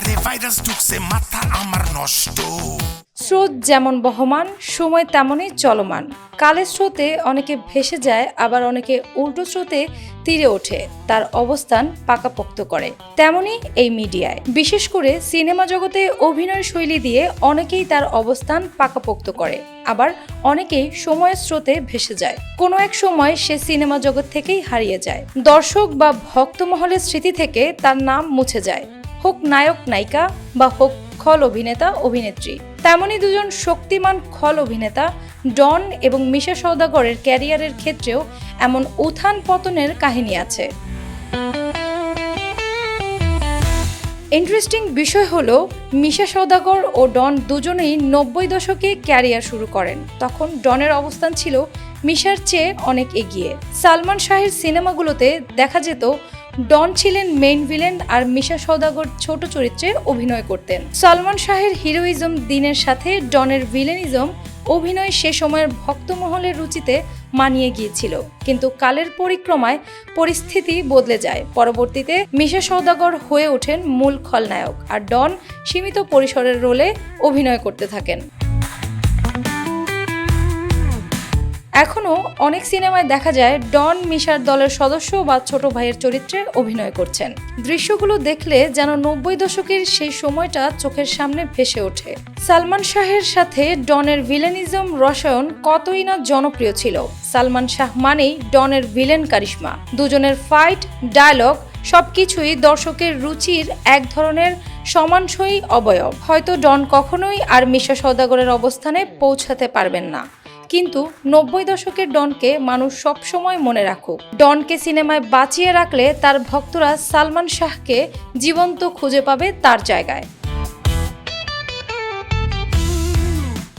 আমারে ভাইরাস ঢুকছে, মাথা আমার নষ্ট। স্রোত যেমন বহমান, সময় তেমনই চলমান। কালের স্রোতে অনেকে ভেসে যায়, আবার অনেকে উল্টো স্রোতে তীরে ওঠে, তার অবস্থান পাকাপোক্ত করে। তেমনই এই মিডিয়ায়। বিশেষ করে সিনেমা জগতে অভিনয় শৈলী দিয়ে অনেকেই তার অবস্থান পাকাপোক্ত করে, আবার অনেকেই সময়ের স্রোতে ভেসে যায়। কোনো এক সময় সে সিনেমা জগৎ থেকেই হারিয়ে যায়। দর্শক বা ভক্তমহলের স্মৃতি থেকে তার নাম মুছে যায়। হোক নায়ক, নায়িকা বা হোক খল অভিনেতা, অভিনেত্রী। তেমনই দুজন শক্তিমান খল অভিনেতা, ডন এবং মিশা সৌদাগরের ক্যারিয়ারের ক্ষেত্রেও এমন উত্থান পতনের কাহিনী আছে। ইন্টারেস্টিং বিষয় হলো, মিশা সৌদাগর ও ডন দুজনেই নব্বই দশকে ক্যারিয়ার শুরু করেন। তখন ডনের অবস্থান ছিল মিশার চেয়ে অনেক এগিয়ে। সালমান শাহের সিনেমাগুলোতে দেখা যেত ডন ছিলেন মেইন ভিলেন আর মিশা সৌদাগর ছোট চরিত্রে অভিনয় করতেন। সালমান শাহের হিরোইজম দিনের সাথে ডনের ভিলেনিজম অভিনয় সে সময়ের ভক্তমহলের রুচিতে মানিয়ে গিয়েছিল। কিন্তু কালের পরিক্রমায় পরিস্থিতি বদলে যায়। পরবর্তীতে মিশা সৌদাগর হয়ে ওঠেন মূল খলনায়ক আর ডন সীমিত পরিসরের রোলে অভিনয় করতে থাকেন। এখনও অনেক সিনেমায় দেখা যায় ডন মিশার দলের সদস্য বা ছোট ভাইয়ের চরিত্রে অভিনয় করছেন। দৃশ্যগুলো দেখলে যেন নব্বই দশকের সেই সময়টা চোখের সামনে ভেসে ওঠে। সালমান শাহের সাথে ডনের ভিলেনিজম রসায়ন কতই না জনপ্রিয় ছিল। সালমান শাহ মানেই ডনের ভিলেন কারিশমা। দুজনের ফাইট, ডায়লগ সবকিছুই দর্শকের রুচির এক ধরনের সমানসই অবয়ব। হয়তো ডন কখনোই আর মিশা সওদাগরের অবস্থানে পৌঁছাতে পারবেন না। কিন্তু নব্বই দশকের ডনকে মানুষ সবসময় মনে রাখুক। ডনকে সিনেমায় বাঁচিয়ে রাখলে তার ভক্তরা সালমান শাহকে জীবন্ত খুঁজে পাবে তার জায়গায়।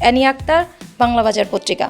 অ্যানি আক্তার বাংলা বাজার পত্রিকা।